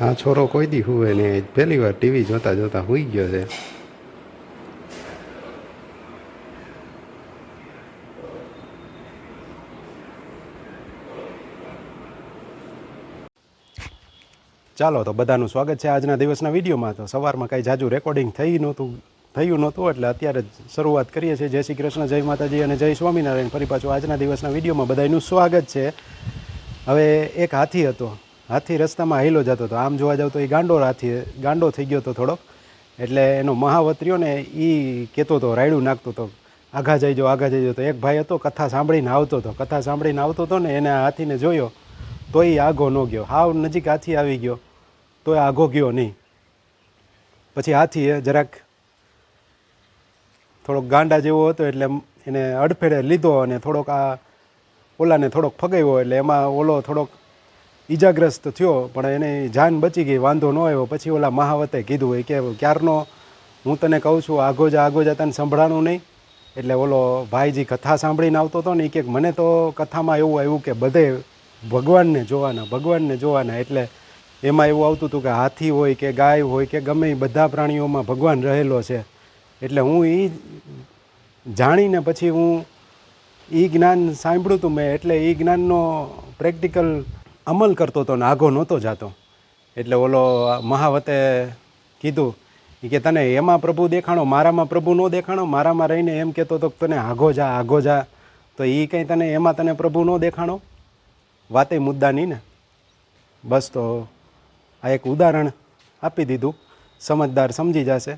આ છોરો કોઈ દી હુવે ને પહેલી વાર ટીવી જોતા જોતા હુઈ ગયો છે. ચાલો, તો બધાનું સ્વાગત છે આજના દિવસના વિડીયોમાં. તો સવારમાં કાંઈ જાજુ રેકોર્ડિંગ થઈ નહોતું, થયું નહોતું, એટલે અત્યારે શરૂઆત કરીએ છીએ. જય શ્રી કૃષ્ણ, જય માતાજી અને જય સ્વામિનારાયણ. ફરી પાછું આજના દિવસના વિડીયોમાં બધાનું સ્વાગત છે. હવે એક હાથી હતો. હાથી રસ્તામાં હેલો જતો હતો. આમ જોવા જાવ તો એ ગાંડો હાથી, ગાંડો થઈ ગયો હતો થોડોક. એટલે એનો મહાવત ને એ કહેતો હતો, રાયડું નાખતો હતો. આઘા જઈજો આઘા જઈજો તો એક ભાઈ હતો, કથા સાંભળીને આવતો હતો. કથા સાંભળીને આવતો હતો ને એને હાથીને જોયો. તો એ આઘો ન ગયો. હાવ નજીક હાથી આવી ગયો. તો એ આઘો ગયો નહીં. પછી હાથીએ જરાક થોડોક ગાંડા જેવો હતો એટલે એને અડફેડે લીધો અને થોડોક આ ઓલાને થોડોક ફગાવ્યો. એટલે એમાં ઓલો થોડોક ઈજાગ્રસ્ત થયો, પણ એને જાન બચી ગઈ, વાંધો ન આવ્યો. પછી ઓલા મહાવતે કીધું હોય કે ક્યારનો? હું તને કહું છું આગો જા આગો જા તને સંભળાણું નહીં. એટલે ઓલો ભાઈજી કથા સાંભળીને આવતો હતો ને એ કે, મને તો કથામાં એવું આવ્યું કે બધે ભગવાનને જોવાના ભગવાનને જોવાના. એટલે એમાં એવું આવતું હતું કે હાથી હોય કે ગાય હોય કે ગમે બધા પ્રાણીઓમાં ભગવાન રહેલો છે. એટલે હું એ જાણીને પછી હું એ જ્ઞાન સાંભળ્યું હતું મેં, એટલે એ જ્ઞાનનો પ્રેક્ટિકલ અમલ કરતો હતો ને આઘો નહોતો જાતો. એટલે ઓલો મહાવતે કીધું કે, તને એમાં પ્રભુ દેખાણો, મારામાં પ્રભુ ન દેખાણો, મારામાં રહીને એમ કહેતો હતો તને આઘો જા આઘો જા. તો એ કંઈ તને, એમાં તને પ્રભુ ન દેખાણો? વાતે મુદ્દાની ને. બસ તો આ એક ઉદાહરણ આપી દીધું. સમજદાર સમજી જશે.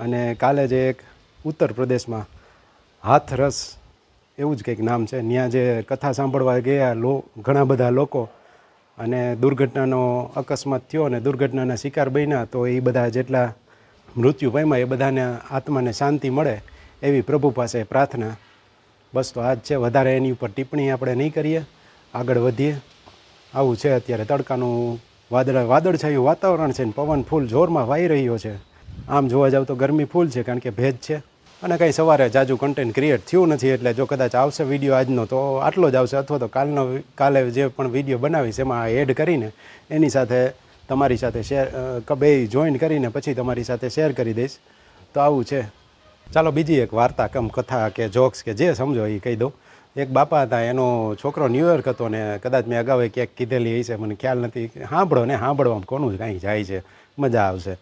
અને કાલે જે એક ઉત્તર પ્રદેશમાં હાથરસ એવું જ કંઈક નામ છે. ત્યાં જે કથા સાંભળવા ગયા લો, ઘણા બધા લોકો અને દુર્ઘટનાનો અકસ્માત થયો અને દુર્ઘટનાના શિકાર બન્યા, તો એ બધા જેટલા મૃત્યુ પામ્યા, એ બધાને આત્માને શાંતિ મળે એવી પ્રભુ પાસે પ્રાર્થના. બસ તો આજ છે, વધારે એની ઉપર ટિપ્પણી આપણે નહીં કરીએ. આગળ વધીએ. આવું છે અત્યારે તડકાનું વાદળ, વાદળછાયું વાતાવરણ છે ને પવન ફૂલ જોરમાં વાઈ રહ્યો છે. આમ જોવા જાવ તો ગરમી ફૂલ છે, કારણ કે ભેજ છે. અને કંઈ સવારે જાજુ કન્ટેન્ટ ક્રિએટ થયું નથી એટલે જો કદાચ આવશે વીડિયો આજનો, તો આટલો જ આવશે. અથવા તો કાલનો, કાલે જે પણ વીડિયો બનાવીશ, એમાં એડ કરીને એની સાથે તમારી સાથે શેર બે જોઈન કરીને પછી તમારી સાથે શેર કરી દઈશ. તો આવું છે. ચાલો, બીજી એક વાર્તા કમ કથા કે જોક્સ કે જે સમજો એ કહી દઉં. એક બાપા હતા, એનો છોકરો ન્યુયોર્ક હતો ને કદાચ મેં અગાઉ ક્યાંક કીધેલી હશે, મને ખ્યાલ નથી. સાંભળો ને, સાંભળવામાં કોનું કાંઈ જાય છે, મજા આવશે.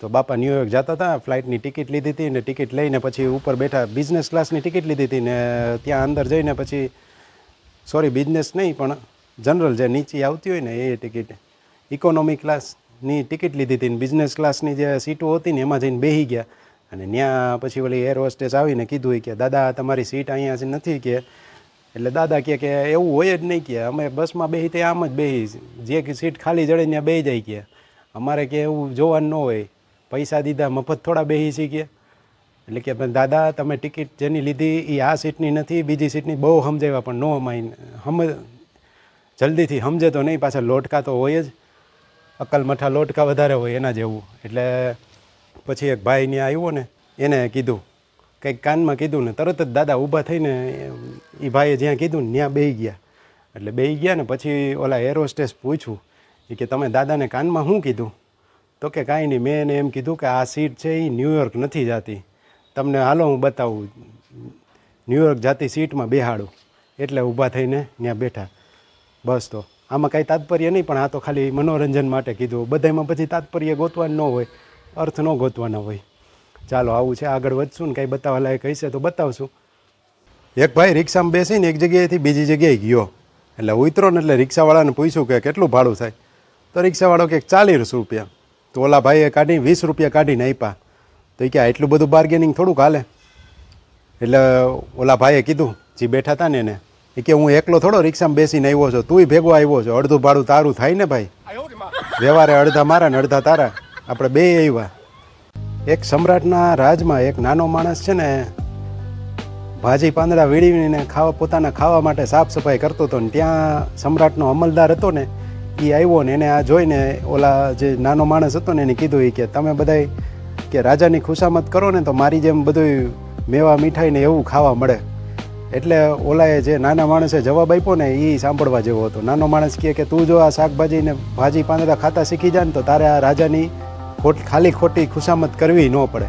તો બાપા ન્યુયોર્ક જતા હતા ફ્લાઇટની ટિકિટ લીધી હતી ને ટિકિટ લઈને પછી ઉપર બેઠા બિઝનેસ ક્લાસની ટિકિટ લીધી હતી ને ત્યાં અંદર જઈને પછી સોરી બિઝનેસ નહીં, પણ જનરલ જે નીચે આવતી હોય ને એ ટિકિટ ઇકોનોમી ક્લાસની ટિકિટ લીધી હતી ને બિઝનેસ ક્લાસની જે સીટો હતી ને એમાં જઈને બેસી ગયા. અને ત્યાં પછી ઓલી એર હોસ્ટેસ આવીને કીધું કે, દાદા તમારી સીટ અહીંયા નથી કે. એટલે દાદા કહે કે, એવું હોય જ નહીં કે, અમે બસમાં બેસી તે આમ જ બેસી જે સીટ ખાલી જડે ત્યાં બે જાય કે. અમારે કે એવું જોવાનું ન હોય. પૈસા દીધા, મફત થોડા બેસી શીખ્યા એટલે કે દાદા, તમે ટિકિટ જેની લીધી એ આ સીટની નથી, બીજી સીટની બહુ સમજાવ્યા, પણ નો અમાઈ હમ, જલ્દીથી સમજે તો નહીં, પાછા લોટકા તો હોય જ. અકલ મઠા લોટકા વધારે હોય એના જેવું. એટલે પછી એક ભાઈ ત્યાં આવ્યો ને, એને કીધું, કંઈક કાનમાં કીધું ને, તરત જ દાદા ઊભા થઈને એ ભાઈએ જ્યાં કીધું ને, ત્યાં બેહી ગયા. એટલે બેહી ગયા ને, પછી ઓલા એરોસ્ટેસ પૂછ્યું કે તમે દાદાને કાનમાં શું કીધું? તો કે કાંઈ નહીં, મેં એને એમ કીધું કે આ સીટ છે એ ન્યુયોર્ક નથી જાતી. તમને હાલો હું બતાવું. ન્યુયોર્ક જાતી સીટમાં બેહાડું. એટલે ઊભા થઈને ત્યાં બેઠા. બસ તો. આમાં કાંઈ તાત્પર્ય નહીં, પણ આ તો ખાલી મનોરંજન માટે કીધું. બધામાં પછી તાત્પર્ય ગોતવાનું ન હોય, અર્થ ન ગોતવાના હોય. ચાલો, આવું છે. આગળ વધશું ને કાંઈ બતાવવા લાયક હશે તો બતાવશું. એક ભાઈ રિક્ષામાં બેસીને એક જગ્યાએથી બીજી જગ્યાએ ગયો. એટલે ઉતરો ને એટલે રિક્ષાવાળાને પૂછ્યું કે કેટલું ભાડું થાય? તો રિક્ષાવાળો કે ચાલીસ રૂપિયા. તો ઓલા ભાઈએ કાઢી, વીસ રૂપિયા કાઢીને આપ્યા. તો એ કે એટલું બધું બાર્ગેનિંગ થોડુંક હાલે. એટલે ઓલા ભાઈએ કીધું, જે બેઠા હતા ને એને. એ કે, હું એકલો થોડો રિક્ષામાં બેસીને આવ્યો છું તું ભેગો આવ્યો છો, અડધું ભાડું તારું થાય ને ભાઈ? વ્યવહારે અડધા મારા ને અડધા તારા. આપણે બે આવ્યા. એક સમ્રાટના રાજમાં એક નાનો માણસ છે ને, ભાજી પાંદડા વીણીને ખાવા, પોતાના ખાવા માટે સાફ સફાઈ કરતો હતો ને, ત્યાં સમ્રાટનો અમલદાર હતો ને એ આવ્યો ને એને આ જોઈને ઓલા જે નાનો માણસ હતો ને એને કીધું એ કે તમે બધાય કે રાજાની ખુશામત કરો ને તો મારી જેમ બધું મેવા મીઠાઈ ને એવું ખાવા મળે. એટલે ઓલાએ જે નાના માણસે જવાબ આપ્યો ને એ સાંભળવા જેવો હતો. નાનો માણસ કહે કે તું જો આ શાકભાજી ને ભાજી પાંદડા ખાતા શીખી જાય ને તો તારે આ રાજાની ખોટ ખાલી ખોટી ખુશામત કરવી ન પડે.